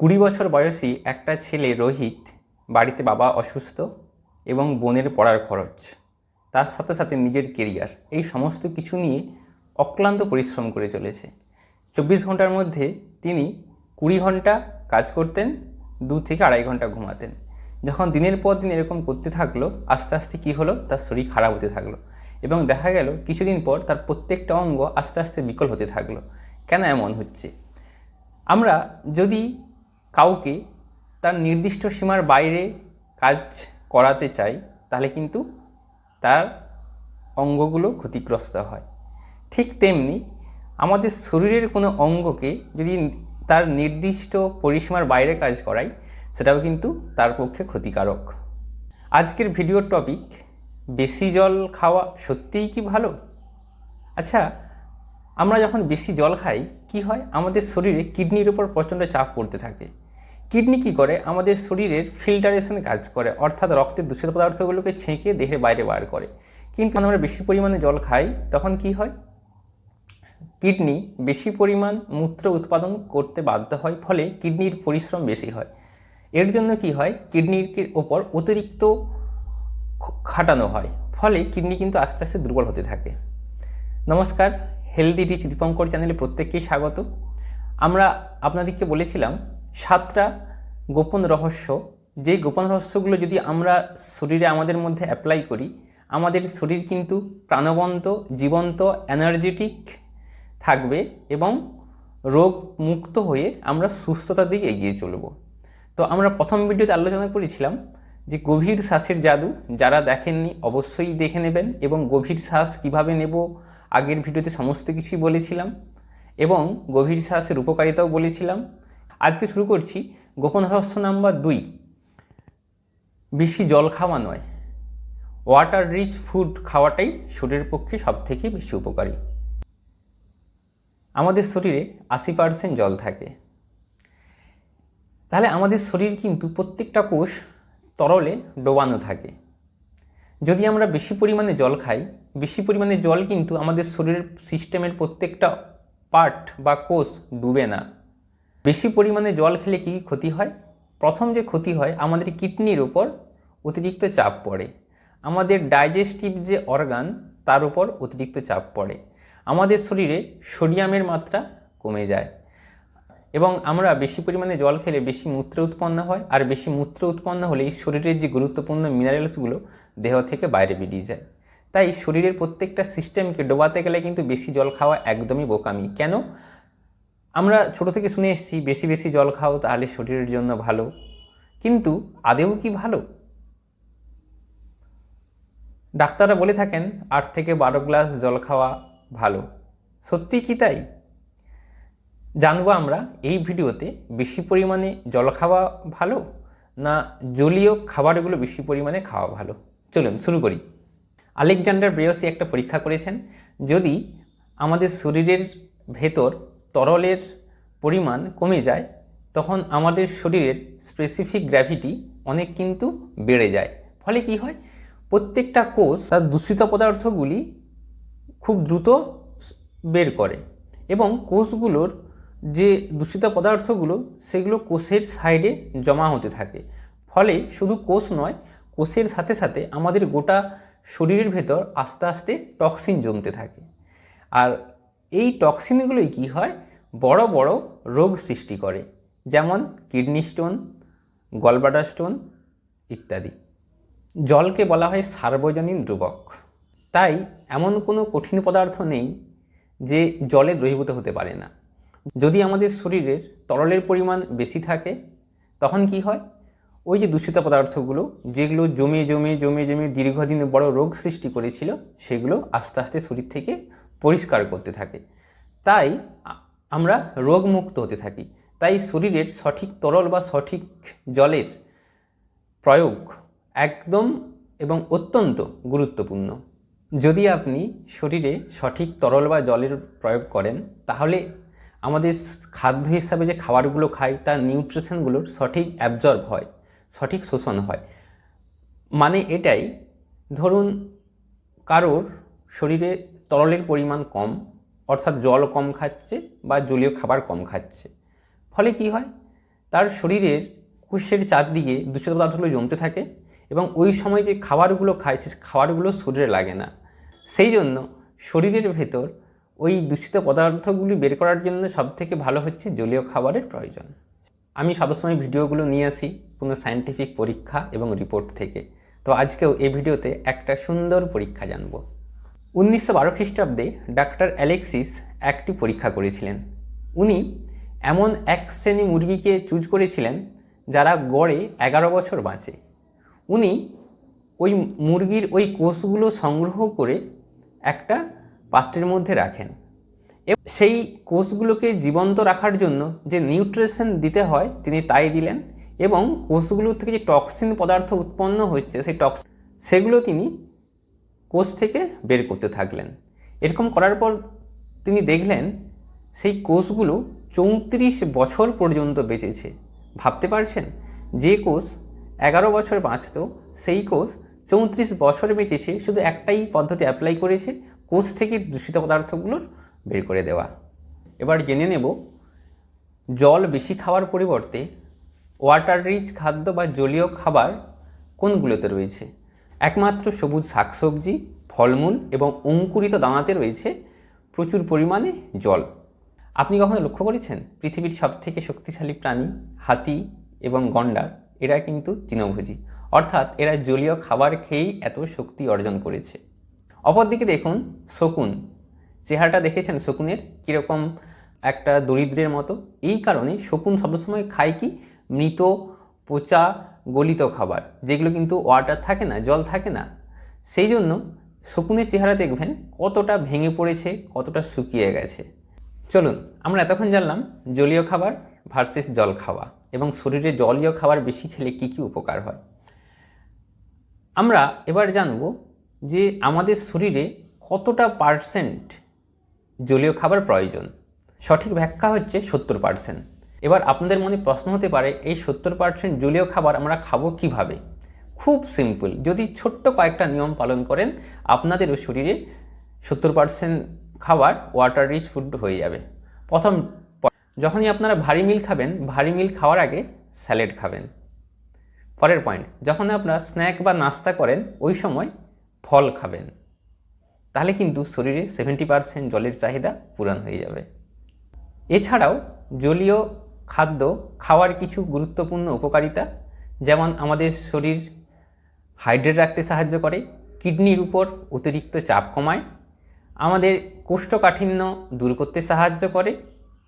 কুড়ি বছর বয়সী একটা ছেলে রোহিত বাড়িতে বাবা অসুস্থ এবং বোনের পড়ার খরচ, তার সাথে সাথে নিজের কেরিয়ার এই সমস্ত কিছু নিয়ে অক্লান্ত পরিশ্রম করে চলেছে। চব্বিশ ঘণ্টার মধ্যে তিনি কুড়ি ঘণ্টা কাজ করতেন, দু থেকে আড়াই ঘণ্টা ঘুমাতেন। যখন দিনের পর দিন এরকম করতে থাকল, আস্তে আস্তে কী হলো? তার শরীর খারাপ হতে থাকল এবং দেখা গেল কিছুদিন পর তার প্রত্যেকটা অঙ্গ আস্তে আস্তে বিকল হতে থাকল। কেন এমন হচ্ছে? আমরা যদি কাউকে তার নির্দিষ্ট সীমার বাইরে কাজ করাতে চাই, তাহলে কিন্তু তার অঙ্গগুলো ক্ষতিগ্রস্ত হয়। ঠিক তেমনি আমাদের শরীরের কোনো অঙ্গকে যদি তার নির্দিষ্ট পরিসীমার বাইরে কাজ করাই, সেটাও কিন্তু তার পক্ষে ক্ষতিকারক। আজকের ভিডিওর টপিক, বেশি জল খাওয়া সত্যিই কি ভালো? আচ্ছা আমরা যখন বেশি জল খাই, কি হয়? আমাদের শরীরে কিডনির উপর প্রচণ্ড চাপ পড়তে থাকে। কিডনি কি করে? আমাদের শরীরের ফিল্টারেশন কাজ করে। অর্থাৎ রক্তের দূষিত পদার্থগুলোকে ছেঁকে দেহের বাইরে বার করে। কিন্তু আমরা বেশি পরিমাণে জল খাই, তখন কি হয়? কিডনি বেশি পরিমাণ মূত্র উৎপাদন করতে বাধ্য হয়, ফলে কিডনির পরিশ্রম বেশি হয়। এর জন্য কি হয়? কিডনির ওপর অতিরিক্ত খাটানো হয়। ফলে কিডনি কিন্তু আস্তে আস্তে দুর্বল হতে থাকে। নমস্কার হেলদি রিচ দীপঙ্কর চ্যানেলে প্রত্যেককেই স্বাগত। আমরা আপনাদেরকে বলেছিলাম সাতটা গোপন রহস্য। যেই গোপন রহস্যগুলো যদি আমরা শরীরে আমাদের মধ্যে অ্যাপ্লাই করি, আমাদের শরীর কিন্তু প্রাণবন্ত, জীবন্ত এনার্জেটিক থাকবে এবং রোগ মুক্ত হয়ে আমরা সুস্থতার দিকে এগিয়ে চলব। তো আমরা প্রথম ভিডিওতে আলোচনা করেছিলাম যে গভীর শ্বাসের জাদু যারা দেখেননি অবশ্যই দেখে নেবেন এবং গভীর শ্বাস কীভাবে নেব আগের ভিডিওতে সমস্ত কিছুই বলেছিলাম এবং গভীর শ্বাসের উপকারিতাও বলেছিলাম। আজকে শুরু করছি গোপন রহস্য নাম্বার দুই। বেশি জল খাওয়া নয়। ওয়াটার রিচ ফুড খাওয়াটাই শরীরের পক্ষে সবথেকে বেশি উপকারী। আমাদের শরীরে আশি পার্সেন্ট জল থাকে। তাহলে আমাদের শরীর কিন্তু প্রত্যেকটা কোষ তরলে ডোবানো থাকে। যদি আমরা বেশি পরিমাণে জল খাই, বেশি পরিমাণে জল কিন্তু আমাদের শরীরের সিস্টেমের প্রত্যেকটা পার্ট বা কোষ ডুবে না। বেশি পরিমাণে জল খেলে কী কী ক্ষতি হয়? প্রথম যে ক্ষতি হয়, আমাদের কিডনির উপর অতিরিক্ত চাপ পড়ে। আমাদের ডাইজেস্টিভ যে অর্গান, তার উপর অতিরিক্ত চাপ পড়ে। আমাদের শরীরে সোডিয়ামের মাত্রা কমে যায়। এবং আমরা বেশি পরিমাণে জল খেলে বেশি মূত্র উৎপন্ন হয়, আর বেশি মূত্র উৎপন্ন হলেই শরীরের যে গুরুত্বপূর্ণ মিনারেলসগুলো দেহ থেকে বাইরে বেরিয়ে যায়। তাই শরীরের প্রত্যেকটা সিস্টেমকে ডোবাতে গেলে কিন্তু বেশি জল খাওয়া একদমই বোকামি। কেন? আমরা ছোট থেকে শুনে এসেছি, বেশি বেশি জল খাও তাহলে শরীরের জন্য ভালো। কিন্তু আদেও কি ভালো? ডাক্তাররা বলে থাকেন, আট থেকে বারো গ্লাস জল খাওয়া ভালো। সত্যি কি তাই? জানব আমরা, এই ভিডিওতে বেশি পরিমাণে জল খাওয়া ভালো না জলীয় খাবারগুলো বেশি পরিমাণে খাওয়া ভালো? চলুন, শুরু করি। আলেকজান্ডার ব্রেয়সি একটা পরীক্ষা করেছেন, যদি আমাদের শরীরের ভেতর তরলের পরিমাণ কমে যায়, তখন আমাদের শরীরের স্পেসিফিক গ্র্যাভিটি অনেক কিন্তু বেড়ে যায়। ফলে কি হয়? প্রত্যেকটা কোষ তার দূষিত পদার্থগুলি খুব দ্রুত বের করে এবং কোষগুলোর যে দূষিত পদার্থগুলো, সেগুলো কোষের সাইডে জমা হতে থাকে। ফলে শুধু কোষ নয়, কোষের সাথে সাথে আমাদের গোটা শরীরের ভেতর আস্তে আস্তে টক্সিন জমতে থাকে। আর এই টক্সিনগুলোই কি হয়? বড় বড় রোগ সৃষ্টি করে। যেমন কিডনি স্টোন গলবাডার স্টোন ইত্যাদি। জলকে বলা হয় সার্বজনীন দ্রুবক তাই এমন কোনো কঠিন পদার্থ নেই যে জলে দ্রহীভূত হতে পারে না। যদি আমাদের শরীরের তরলের পরিমাণ বেশি থাকে, তখন কি হয়? ওই যে দূষিত পদার্থগুলো, যেগুলো জমে জমে জমে জমে দীর্ঘদিন বড় রোগ সৃষ্টি করেছিল, সেগুলো আস্তে আস্তে শরীর থেকে পরিষ্কার করতে থাকে। তাই আমরা রোগমুক্ত হতে থাকি। তাই শরীরের সঠিক তরল বা সঠিক জলের প্রয়োগ একদম এবং অত্যন্ত গুরুত্বপূর্ণ। যদি আপনি শরীরে সঠিক তরল বা জলের প্রয়োগ করেন, তাহলে আমাদের খাদ্য হিসাবে যে খাবারগুলো খাই তার নিউট্রিশনগুলোর সঠিক অ্যাবজর্ব হয়, সঠিক শোষণ হয়। মানে এটাই, ধরুন কারোর শরীরে তরলের পরিমাণ কম, অর্থাৎ জল কম খাচ্ছে বা জলীয় খাবার কম খাচ্ছে। ফলে কি হয়? তার শরীরের কোষের চারদিকে দূষিত পদার্থগুলো জমতে থাকে এবং ওই সময় যে খাবারগুলো খায়, সে খাবারগুলো শরীরে লাগে না। সেই জন্য শরীরের ভেতর ওই দূষিত পদার্থগুলি বের করার জন্য সবথেকে ভালো হচ্ছে জলীয় খাবারের প্রয়োজন। আমি সবসময় ভিডিওগুলো নিয়ে আসি কোনো সায়েন্টিফিক পরীক্ষা এবং রিপোর্ট থেকে। তো আজকেও এই ভিডিওতে একটা সুন্দর পরীক্ষা জানব। উনিশশো বারো খ্রিস্টাব্দে ডাক্তার অ্যালেক্সিস একটি পরীক্ষা করেছিলেন। উনি এমন এক শ্রেণি মুরগিকে চুজ করেছিলেন যারা গড়ে এগারো বছর বাঁচে। উনি ওই মুরগির ওই কোষগুলো সংগ্রহ করে একটা পাত্রের মধ্যে রাখেন। সেই কোষগুলোকে জীবন্ত রাখার জন্য যে নিউট্রিশন দিতে হয়, তিনি তাই দিলেন এবং কোষগুলো থেকে যে টক্সিন পদার্থ উৎপন্ন হচ্ছে, সেই টক্স সেগুলো তিনি কোষ থেকে বের করতে থাকলেন। এরকম করার পর তিনি দেখলেন সেই কোষগুলো চৌত্রিশ বছর পর্যন্ত বেঁচেছে। ভাবতে পারছেন? যে কোষ এগারো বছর বাঁচত, সেই কোষ চৌত্রিশ বছর বেঁচেছে, শুধু একটাই পদ্ধতি অ্যাপ্লাই করেছে, কোষ থেকে দূষিত পদার্থগুলোর বের করে দেওয়া। এবার জেনে নেব, জল বেশি খাওয়ার পরিবর্তে ওয়াটার রিচ খাদ্য বা জলীয় খাবার কোনগুলোতে রয়েছে? একমাত্র সবুজ শাকসবজি, ফলমূল এবং অঙ্কুরিত দানাতে রয়েছে প্রচুর পরিমাণে জল। আপনি কখনো লক্ষ্য করেছেন? পৃথিবীর সবথেকে শক্তিশালী প্রাণী হাতি এবং গন্ডার এরা কিন্তু তৃণভোজী। অর্থাৎ এরা জলীয় খাবার খেয়েই এত শক্তি অর্জন করেছে। অপরদিকে দেখুন, শকুন। চেহারাটা দেখেছেন শকুনের? কীরকম একটা দরিদ্রের মতো। এই কারণে শকুন সবসময় খায় কি? মৃত পচা গলিত খাবার, যেগুলো কিন্তু ওয়াটার থাকে না, জল থাকে না। সেই জন্য শকুনের চেহারা দেখবেন কতটা ভেঙে পড়েছে, কতটা শুকিয়ে গেছে। চলুন, আমরা এতক্ষণ জানলাম জলীয় খাবার ভার্সেস জল খাওয়া এবং শরীরে জলীয় খাবার বেশি খেলে কী কী উপকার হয়। আমরা এবার জানব যে আমাদের শরীরে কতটা পার্সেন্ট জলীয় খাবার প্রয়োজন। সঠিক ব্যাখ্যা হচ্ছে সত্তর পার্সেন্ট এবার আপনাদের মনে প্রশ্ন হতে পারে, এই সত্তর পার্সেন্ট জলীয় খাবার আমরা খাব কীভাবে? খুব সিম্পল যদি ছোট্ট কয়েকটা নিয়ম পালন করেন, আপনাদেরও শরীরে সত্তর পার্সেন্ট খাবার ওয়াটার রিচ ফুড হয়ে যাবে। প্রথম যখনই আপনারা ভারী মিল খাবেন, ভারী মিল খাওয়ার আগে স্যালাড খাবেন। পরের পয়েন্ট যখন আপনারা স্ন্যাক বা নাস্তা করেন, ওই সময় ফল খাবেন। তাহলে কিন্তু শরীরে সেভেন্টি পার্সেন্ট জলের চাহিদা পূরণ হয়ে যাবে। এছাড়াও জলীয় খাদ্য, খাওয়ার কিছু গুরুত্বপূর্ণ উপকারিতা, যেমন আমাদের শরীর হাইড্রেট রাখতে সাহায্য করে, কিডনির উপর অতিরিক্ত চাপ কমায়, আমাদের কোষ্ঠকাঠিন্য দূর করতে সাহায্য করে,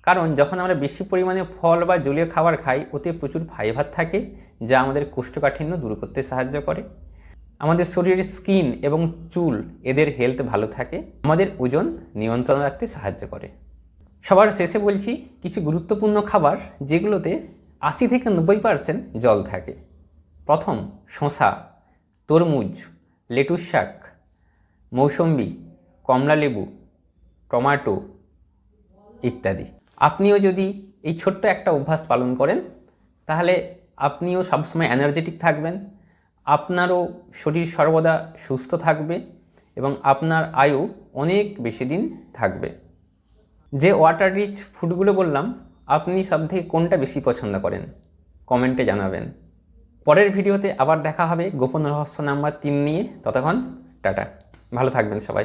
কারণ যখন আমরা বেশি পরিমাণে ফল বা জলীয় খাবার খাই, ওতে প্রচুর ফাইবার থাকে, যা আমাদের কোষ্ঠকাঠিন্য দূর করতে সাহায্য করে। আমাদের শরীরের স্কিন এবং চুল, এদের হেলথ ভালো থাকে, আমাদের ওজন নিয়ন্ত্রণ রাখতে সাহায্য করে। সবার শেষে বলছি, কিছু গুরুত্বপূর্ণ খাবার যেগুলোতে আশি থেকে নব্বই পার্সেন্ট জল থাকে। প্রথম, শসা, তরমুজ, লেটুস শাক, মৌসম্বি, কমলা লেবু, টমাটো ইত্যাদি। আপনিও যদি এই ছোট্ট একটা অভ্যাস পালন করেন, তাহলে আপনিও সবসময় এনার্জেটিক থাকবেন, আপনারও শরীর সর্বদা সুস্থ থাকবে এবং আপনার আয়ু অনেক বেশি দিন থাকবে। যে ওয়াটার রিচ ফুডগুলো বললাম, আপনি সব থেকে কোনটা বেশি পছন্দ করেন? কমেন্টে জানাবেন। পরের ভিডিওতে আবার দেখা হবে। গোপন রহস্য নাম্বার তিন নিয়ে। ততক্ষণ, টাটা। ভালো থাকবেন সবাই।